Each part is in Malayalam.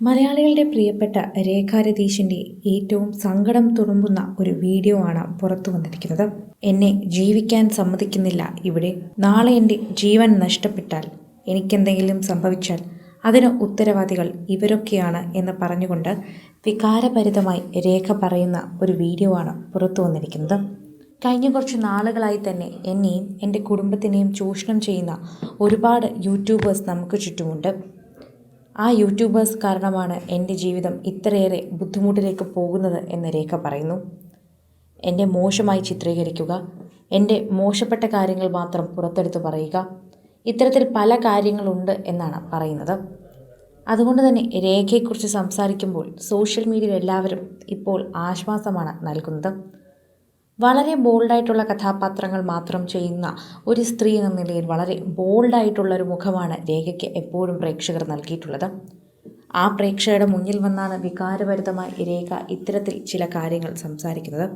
മലയാളികളുടെ പ്രിയപ്പെട്ട രേഖാരതീഷിന്റെ ഏറ്റവും സങ്കടം തുളുമ്പുന്ന ഒരു വീഡിയോ ആണ് പുറത്തു വന്നിരിക്കുന്നത്. എന്നെ ജീവിക്കാൻ സമ്മതിക്കുന്നില്ല. ഇവിടെ നാളെ എന്റെ ജീവൻ നഷ്ടപ്പെട്ടാൽ എനിക്കെന്തെങ്കിലും സംഭവിച്ചാൽ അതിന് ഉത്തരവാദികൾ ഇവരൊക്കെയാണ് എന്ന് പറഞ്ഞുകൊണ്ട് വികാരഭരിതമായി രേഖ പറയുന്ന ഒരു വീഡിയോ ആണ് പുറത്തു വന്നിരിക്കുന്നത്. കഴിഞ്ഞ കുറച്ച് നാളുകളായി തന്നെ എന്നെയും എന്റെ കുടുംബത്തിനെയും ചൂഷണം ചെയ്യുന്ന ഒരുപാട് യൂട്യൂബേഴ്സ് നമുക്ക് ചുറ്റുമുണ്ട്. ആ യൂട്യൂബേഴ്സ് കാരണമാണ് എന്റെ ജീവിതം ഇത്രയേറെ ബുദ്ധിമുട്ടിലേക്ക് പോകുന്നത് എന്ന് രേഖ പറയുന്നു. എന്റെ മോശമായി ചിത്രീകരിക്കുക എന്റെ മോശപ്പെട്ട കാര്യങ്ങൾ മാത്രം പുറത്തെടുത്ത് പറയുക ഇത്തരത്തിൽ പല കാര്യങ്ങളുണ്ട് എന്നാണ് പറയുന്നത്. അതുകൊണ്ട് തന്നെ രേഖയെക്കുറിച്ച് സംസാരിക്കുമ്പോൾ സോഷ്യൽ മീഡിയയിൽ എല്ലാവരും ഇപ്പോൾ ആശ്വാസമാണ് നൽകുന്നത്. വളരെ ബോൾഡായിട്ടുള്ള കഥാപാത്രങ്ങൾ മാത്രം ചെയ്യുന്ന ഒരു സ്ത്രീ എന്ന നിലയിൽ വളരെ ബോൾഡായിട്ടുള്ള ഒരു മുഖമാണ് രേഖയ്ക്ക് എപ്പോഴും പ്രേക്ഷകർ നൽകിയിട്ടുള്ളത്. ആ പ്രേക്ഷകരുടെ മുന്നിൽ വന്നാണ് വികാരഭരിതമായി രേഖ ഇത്തരത്തിൽ ചില കാര്യങ്ങൾ സംസാരിക്കുന്നത്.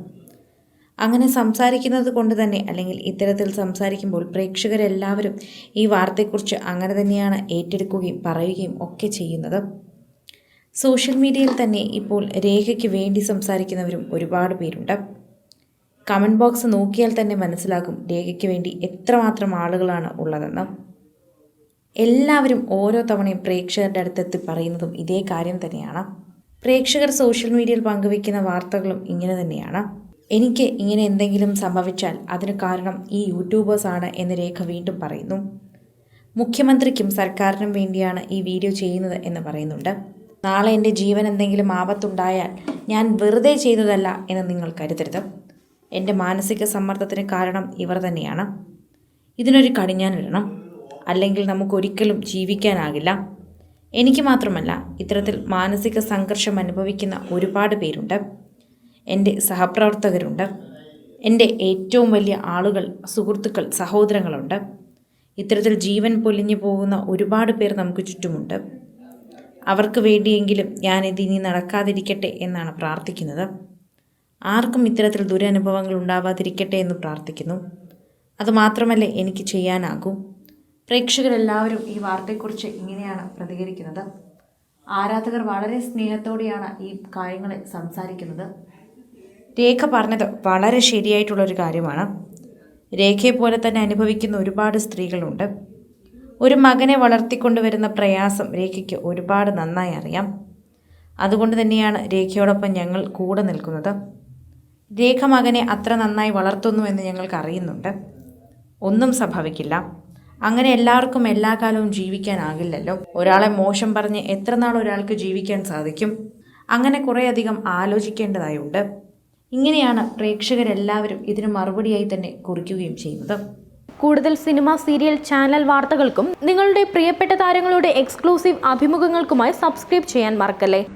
അങ്ങനെ സംസാരിക്കുന്നത് കൊണ്ട് തന്നെ അല്ലെങ്കിൽ ഇത്തരത്തിൽ സംസാരിക്കുമ്പോൾ പ്രേക്ഷകരെല്ലാവരും ഈ വാർത്തയെക്കുറിച്ച് അങ്ങനെ തന്നെയാണ് ഏറ്റെടുക്കുകയും പറയുകയും ഒക്കെ ചെയ്യുന്നത്. സോഷ്യൽ മീഡിയയിൽ തന്നെ ഇപ്പോൾ രേഖയ്ക്ക് വേണ്ടി സംസാരിക്കുന്നവരും ഒരുപാട് പേരുണ്ട്. കമന്റ് ബോക്സ് നോക്കിയാൽ തന്നെ മനസ്സിലാകും രേഖയ്ക്ക് വേണ്ടി എത്രമാത്രം ആളുകളാണ് ഉള്ളതെന്ന്. എല്ലാവരും ഓരോ തവണയും പ്രേക്ഷകരുടെ അടുത്തെത്തി പറയുന്നതും ഇതേ കാര്യം തന്നെയാണ്. പ്രേക്ഷകർ സോഷ്യൽ മീഡിയയിൽ പങ്കുവയ്ക്കുന്ന വാർത്തകളും ഇങ്ങനെ തന്നെയാണ്. എനിക്ക് ഇങ്ങനെ എന്തെങ്കിലും സംഭവിച്ചാൽ അതിന് കാരണം ഈ യൂട്യൂബേഴ്സാണ് എന്ന് രേഖ വീണ്ടും പറയുന്നു. മുഖ്യമന്ത്രിക്കും സർക്കാരിനും വേണ്ടിയാണ് ഈ വീഡിയോ ചെയ്യുന്നത് എന്ന് പറയുന്നുണ്ട്. നാളെ എന്റെ ജീവൻ എന്തെങ്കിലും ആപത്തുണ്ടായാൽ ഞാൻ വെറുതെ ചെയ്തതല്ല എന്ന് നിങ്ങൾ കരുതരുത്. എന്റെ മാനസിക സമ്മർദ്ദത്തിന് കാരണം ഇവർ തന്നെയാണ്. ഇതിനൊരു കടിഞ്ഞാനിടണം അല്ലെങ്കിൽ നമുക്കൊരിക്കലും ജീവിക്കാനാകില്ല. എനിക്ക് മാത്രമല്ല ഇത്തരത്തിൽ മാനസിക സംഘർഷം അനുഭവിക്കുന്ന ഒരുപാട് പേരുണ്ട്. എന്റെ സഹപ്രവർത്തകരുണ്ട്. എന്റെ ഏറ്റവും വലിയ ആളുകൾ സുഹൃത്തുക്കൾ സഹോദരങ്ങളുണ്ട്. ഇത്തരത്തിൽ ജീവൻ പൊലിഞ്ഞു പോകുന്ന ഒരുപാട് പേർ നമുക്ക് ചുറ്റുമുണ്ട്. അവർക്ക് വേണ്ടിയെങ്കിലും ഞാനിത് ഇനി നടക്കാതിരിക്കട്ടെ എന്നാണ് പ്രാർത്ഥിക്കുന്നത്. ആർക്കും ഇത്തരത്തിൽ ദുരനുഭവങ്ങൾ ഉണ്ടാവാതിരിക്കട്ടെ എന്ന് പ്രാർത്ഥിക്കുന്നു. അതുമാത്രമല്ലേ എനിക്ക് ചെയ്യാനാകൂ. പ്രേക്ഷകരെല്ലാവരും ഈ വാർത്തയെക്കുറിച്ച് ഇങ്ങനെയാണ് പ്രതികരിക്കുന്നത്. ആരാധകർ വളരെ സ്നേഹത്തോടെയാണ് ഈ കാര്യങ്ങളെ സംസാരിക്കുന്നത്. രേഖ പറഞ്ഞത് വളരെ ശരിയായിട്ടുള്ളൊരു കാര്യമാണ്. രേഖയെ പോലെ തന്നെ അനുഭവിക്കുന്ന ഒരുപാട് സ്ത്രീകളുണ്ട്. ഒരു മകനെ വളർത്തിക്കൊണ്ടുവരുന്ന പ്രയാസം രേഖയ്ക്ക് ഒരുപാട് നന്നായി അറിയാം. അതുകൊണ്ട് തന്നെയാണ് രേഖയോടൊപ്പം ഞങ്ങൾ കൂടെ നിൽക്കുന്നത്. രേഖ മകനെ അത്ര നന്നായി വളർത്തുന്നു എന്ന് ഞങ്ങൾക്ക് അറിയുന്നുണ്ട് ഒന്നും സംഭവിക്കില്ല. അങ്ങനെ എല്ലാവർക്കും എല്ലാ കാലവും ജീവിക്കാനാകില്ലല്ലോ. ഒരാളെ മോശം പറഞ്ഞ് എത്ര നാൾ ഒരാൾക്ക് ജീവിക്കാൻ സാധിക്കും? അങ്ങനെ കുറേയധികം ആലോചിക്കേണ്ടതായുണ്ട്. ഇങ്ങനെയാണ് പ്രേക്ഷകരെല്ലാവരും ഇതിന് മറുപടിയായി തന്നെ കുറിക്കുകയും ചെയ്യുന്നത്. കൂടുതൽ സിനിമ സീരിയൽ ചാനൽ വാർത്തകൾക്കും നിങ്ങളുടെ പ്രിയപ്പെട്ട താരങ്ങളുടെ എക്സ്ക്ലൂസീവ് അഭിമുഖങ്ങൾക്കുമായി സബ്സ്ക്രൈബ് ചെയ്യാൻ മറക്കല്ലേ?